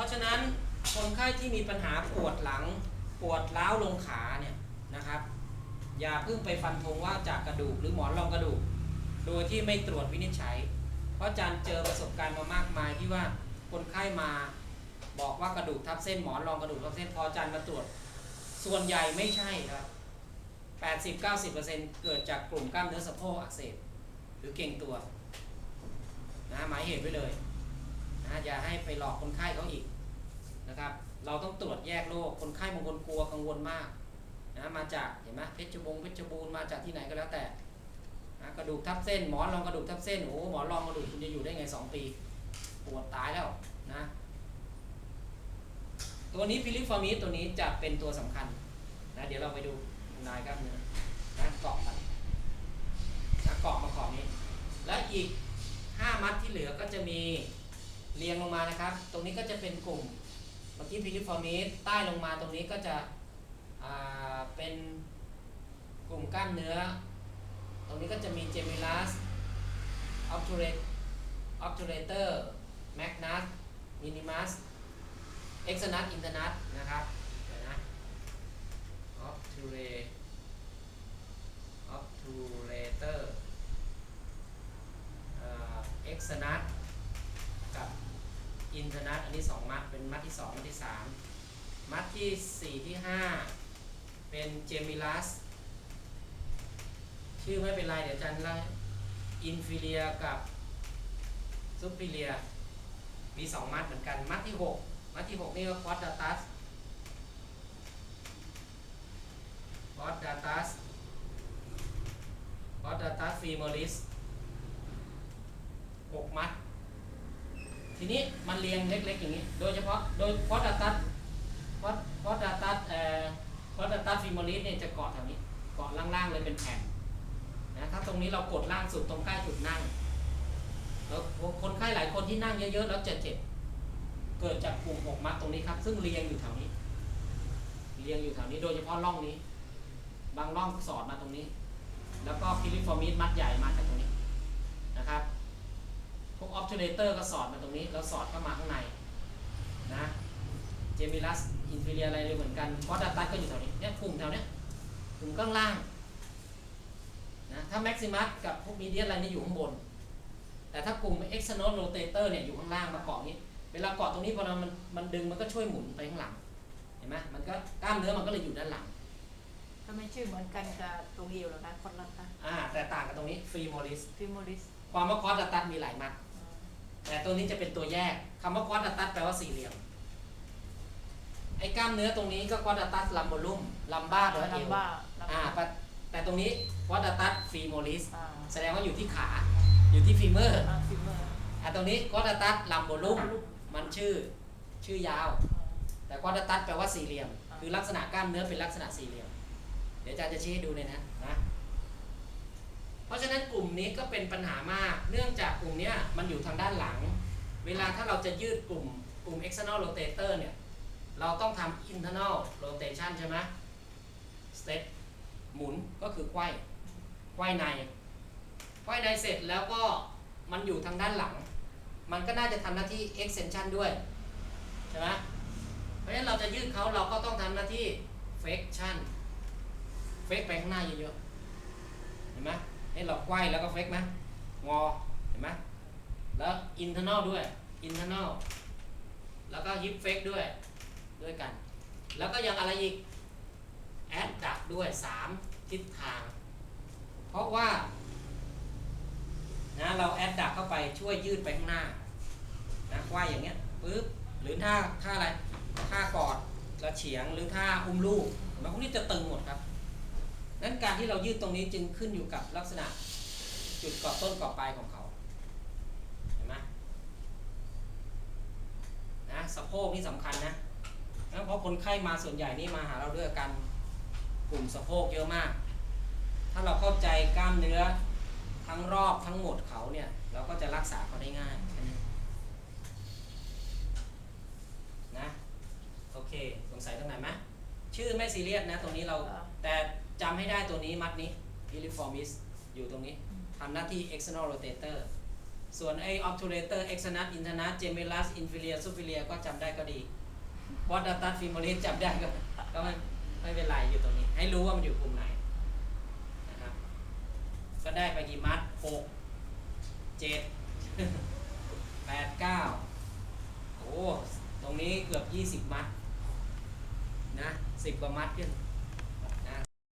ราะฉะนั้นคนไข้ที่มีปัญหาปวดหลังปวดร้าวลงขาเนี่ยนะครับ อย่าเพิ่งไปฟันธงว่าจากกระดูกหรือหมอนรองกระดูก โดยที่ไม่ตรวจวินิจฉัย เพราะอาจารย์เจอประสบการณ์มามากมายที่ว่าคนไข้มาบอกว่ากระดูกทับเส้นหมอนรองกระดูกทับเส้นพออาจารย์มาตรวจ ส่วนใหญ่ไม่ใช่ครับ80-90%เกิดจากกลุ่มกล้ามเนื้อสะโพกอักเสบหรือเก่งตัวนะหมายเหตุไว้เลย นะอย่าให้ไปหลอกคนไข้เขาอีกนะครับ เราต้องตรวจแยกโรคคนไข้บางคนกลัวกังวลมากนะมาจากเห็นไหมเพชรบงเพชรบูรณ์มาจากที่ไหนก็แล้วแต่นะกระดูกทับเส้นหมอนรองกระดูกทับเส้นโอ้หมอนรองกระดูกคุณจะอยู่ได้ไง 2 ปีปวดตายแล้วนะตัวนี้ฟิลิปฟอร์มิสตัวนี้จะเป็นตัวสำคัญนะเดี๋ยวเราไปดูนายกล้ามเนื้อนะเกาะกันนะเกาะมาเกาะนี้ และอีก 5 มัดที่เหลือก็จะมี เรียงลงมานะครับ ตรงนี้ก็จะเป็นกลุ่มเมื่อกี้ฟิลิฟอร์มิสใต้ลงมาตรงนี้ก็จะเป็นกลุ่มกล้ามเนื้อ ตรงนี้ก็จะมีเจมิลัสออฟทูเรตออฟทูเรเตอร์แมกนัสมินิมัสเอ็กซ์นัทอินเทอร์นัทนะครับเดี๋ยวนะออฟทูเรออฟทูเรเตอร์เอ็กซ์นัทกับ อินเทอร์นัทอันนี้2มัดเป็นมัดที่2มัดที่3มัดที่4ที่5เป็นเจมิลัสชื่อไม่เป็นไรเดี๋ยวอาจันไล่อินฟิเลียกับซุป e ิเลียมี2มัดเหมือนกัน มัดที่6มัดที่6นี่ก็ควอดดาตัสควอดดาตัสควอดดาตัสฟีมอริส6มัด ทีนี้มันเรียงเล็กๆอย่างนี้ โดยเฉพาะโดยควอดาตัสควอดควอดาตัสเอ่อควอดาตัสฟีมอริสเนี่ยจะเกาะแถวนี้เกาะล่างๆเลยเป็นแผ่นนะถ้าตรงนี้เรากดล่างสุดตรงใกล้จุดนั่งแล้วคนไข้หลายคนที่นั่งเยอะๆแล้วจะเจ็บเกิดจากกลุ่มอกมัดตรงนี้ครับ ซึ่งเรียงอยู่แถวนี้ เรียงอยู่แถวนี้โดยเฉพาะร่องนี้ บางร่องสอดมาตรงนี้ แล้วก็พิลิฟอร์มิสมัดใหญ่มาจากตรงนี้นะครับ พวกออฟทูเลเตอร์ก็สอดมาตรงนี้ แล้วสอดเข้ามาข้างในนะเจมิลัสอินฟิเลียอะไรเลยเหมือนกันคอดัตตัสก็อยู่แถวนี้เนี่ยกลุ่มแถวเนี้ยกลุ่มข้างล่างนะถ้าแม็กซิมัสกับพวกมีเดียอะไรนี่อยู่ข้างบน แต่ถ้ากลุ่ม external rotator เนี่ยอยู่ข้างล่างมาเกาะนี้ เวลาเกาะตรงนี้พอเรามันมันดึงมันก็ช่วยหมุนไปข้างหลังเห็นไหมมันก็กล้ามเนื้อมันก็เลยอยู่ด้านหลังทำไมชื่อเหมือนกันกับตรงนี้อยู่เหรอคะคนละคะอ่าแต่ต่างกับตรงนี้ free molis ฟิโมลิสความว่าคอร์ดัตัสมีหลายมัด แต่ตัวนี้จะเป็นตัวแยกคำว่าคอร์ดัตัสแปลว่าสี่เหลี่ยม ไอ้กล้ามเนื้อตรงนี้ก็คอร์ดัตัสลัมโบลุ่มลัมบ้าหรือเอลัมวบ้าลัมอ่าบ้าแต่แต่ตรงนี้คอร์ดัตัสฟีโมลิสอ่าแสดงว่าอยู่ที่ขา อยู่ที่ฟีเมอร์อ่าฟิเมอร์อ่าตรงนี้คอร์ดัตัสลัมโบลุ่มมันชื่อชื่อยาว แต่คอร์ดัตัสแปลว่าสี่เหลี่ยม คือลักษณะกล้ามเนื้อเป็นลักษณะสี่เหลี่ยม เดี๋ยวอาจารย์จะชี้ให้ดูเลยนะนะ เพราะฉะนั้นกลุ่มนี้ก็เป็นปัญหามาก เนื่องจากกลุ่มนี้มันอยู่ทางด้านหลัง เวลาถ้าเราจะยืดกลุ่มกลุ่ม external rotator เนี่ย เราต้องทำ internal rotation ใช่ไหม step หมุนก็คือไขว้ไขว้ในไขว้ในเสร็จแล้วก็มันอยู่ทางด้านหลัง มันก็น่าจะทำหน้าที่ extension ด้วยใช่ไหมเพราะฉะนั้นเราจะยืดเขาเราก็ต้องทำหน้าที่ flexion เฟกไปข้างหน้าเยอะๆเห็นไหม ให้เราไขว้แล้วก็เฟกไหมงอเห็นไหมแล้ว internal ด้วย internal แล้วก็ฮิปเฟกด้วยด้วยกัน แล้วก็ยังอะไรอีกแอดดักด้วย 3 ทิศทาง เพราะว่านะเราแอดดักเข้าไปช่วยยืดไปข้างหน้านะไขว้อย่างเงี้ยปึ๊บหรือท่าท่าอะไรท่ากอดกระเฉียงหรือท่าอุ้มลูกเห็นพวกนี้จะตึงหมดครับ การที่เรายืดตรงนี้จึงขึ้นอยู่กับลักษณะจุดเกาะต้นเกาะปลายของเขาเห็นไหมนะสะโพกนี่สำคัญนะนะเพราะคนไข้มาส่วนใหญ่นี่มาหาเราด้วยการกลุ่มสะโพกเยอะมาก ถ้าเราเข้าใจกล้ามเนื้อทั้งรอบทั้งหมดเขาเนี่ย เราก็จะรักษาเขาได้ง่ายนะโอเค สงสัยตรงไหนไหมชื่อไม่ซีเรียสนะ ตรงนี้เราแต่ จำให้ได้ตัวนี้มัดนี้ piriformis อยู่ตรงนี้ทำหน้าที่ external rotator ส่วนไอออ t ทูเรเตอร์เอ็กซ์นัทอินทนัทเจมิลัสอินฟิเลียซูฟิเลียก็จำได้ก็ดีวอตตัสฟิโมลิสจำได้ก็ก็ไม่ไม่เป็นไรอยู่ตรงนี้ ให้รู้ว่ามันอยู่กลุ่มไหนนะครับก็ได้ไปกี่มัดหกเจ็ดแปดเก้าโอ้ตรงนี้เกือบยี่สิบ20มัดนะสิบกว่ามัดขึ้น